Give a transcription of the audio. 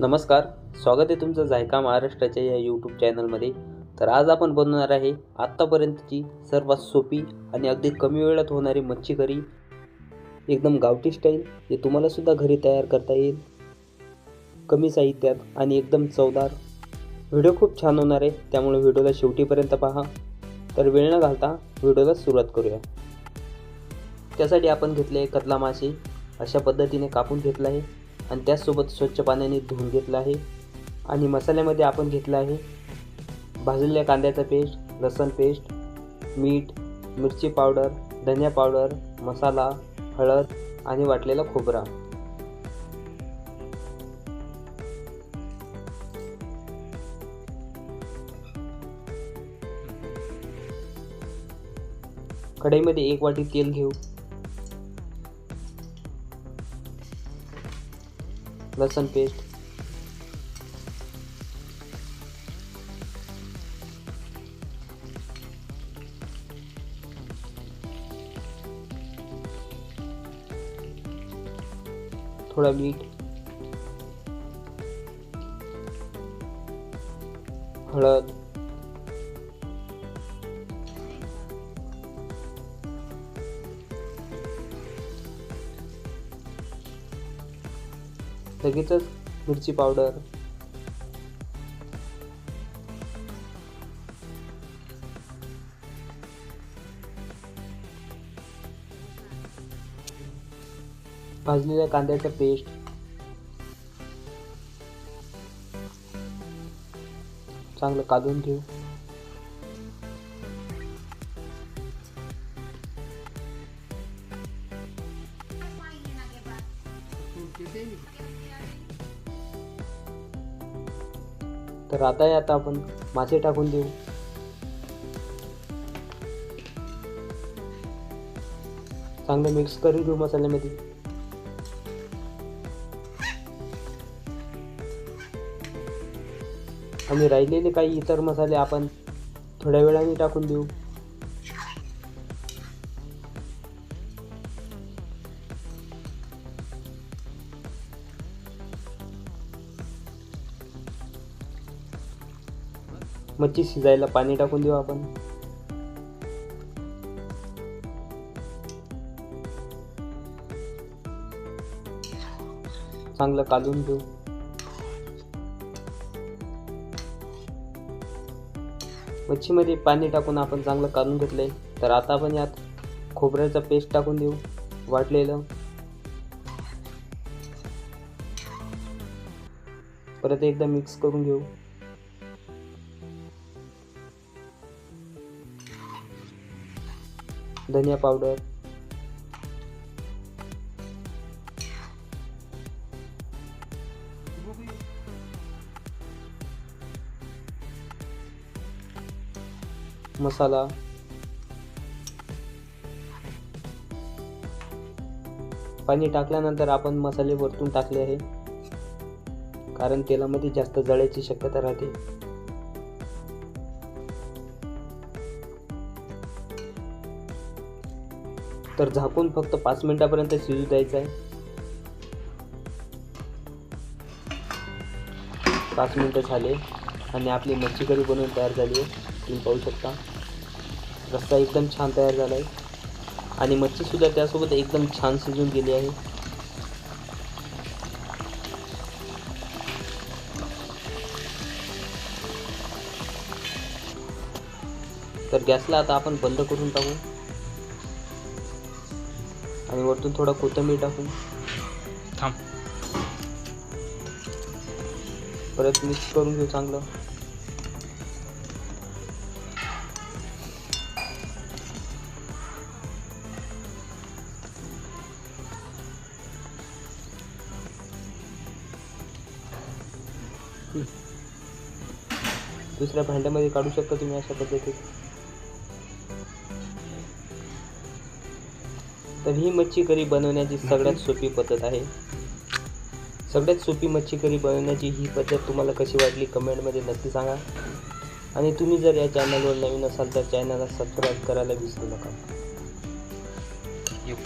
नमस्कार स्वागत आहे तुमचं जायका महाराष्ट्राच्या या यूट्यूब चॅनलमध्ये तर आज आपण बनवणार आहे आत्तापर्यंतची सर्वात सोपी आणि अगदी कमी वेळात होणारी मच्छी करी एकदम गावठी स्टाईल जे तुम्हालासुद्धा घरी तयार करता येईल. कमी साहित्यात आणि एकदम चवदार. व्हिडिओ खूप छान होणार आहे त्यामुळे व्हिडिओला शेवटीपर्यंत पहा. तर वेळ न घालता व्हिडिओला सुरुवात करूया. त्यासाठी आपण घेतले कतला मासे अशा पद्धतीने कापून घेतला आहे. आणि त्याचसोबत स्वच्छ पाण्याने धुवून घेतलं आहे. आणि मसाल्यामध्ये आपण घेतलं आहे भाजलेल्या कांद्याचा पेस्ट लसण पेस्ट मीठ मिरची पावडर धनिया पावडर मसाला हळद आणि वाटलेला खोबरा. कढईमध्ये एक वाटी तेल घेऊ. लसण पेस्ट थोडा मीठ हळद लगेचच मिरची पावडर भाजलेल्या कांद्याचा पेस्ट चांगलं काढून ठेवू. तर आता यात आपण मासे टाकून देऊ. चांगलं मिक्स करून घेऊ मसाल्यामध्ये. आणि राहिलेले काही इतर मसाले आपण थोड्या वेळाने टाकून देऊ. मच्छी शिजायला पाणी टाकून देऊ आपण. चांगलं काढून घेऊ मच्छीमध्ये पाणी टाकून आपण चांगलं काढून घेतलंय. तर आता आपण यात खोबऱ्याचा पेस्ट टाकून देऊ वाटलेलं. परत एकदा मिक्स करून घेऊ. धनिया पावडर. मसाला. पाणी टाकल्यानंतर आपण मसाले वरतून टाकले आहे. कारण तेलामध्ये जास्त जळायची शक्यता राहते. तर झाकून फक्त पाच मिनिटापर्यंत शिजू द्यायचं आहे. पाच मिनटं झाले आणि आपली मच्छी करी बनवून तयार झाली आहे. तुम्ही पाहू शकता. रस्सा एकदम छान तयार झाला आहे. आणि मच्छीसुद्धा त्यासोबत एकदम छान शिजून गेली आहे. तर गॅसला आता आपण बंद करून टाकू. आणि वरतून थोडा कोथिंबीर टाकू थांब. परत मिक्स करून घेऊ चांगलं. दुसऱ्या भांड्यामध्ये काढू शकता तुम्ही अशा पद्धतीत. तर ही मच्छी करी बनवण्याची सगळ्यात सोपी पद्धत आहे. सगळ्यात सोपी मच्छी करी बनवण्याची ही पद्धत तुम्हाला कशी वाटली कमेंटमध्ये नक्की सांगा. आणि तुम्ही जर या चॅनलवर नवीन असाल तर चॅनलला सबस्क्राईब करायला विसरू नका. येऊ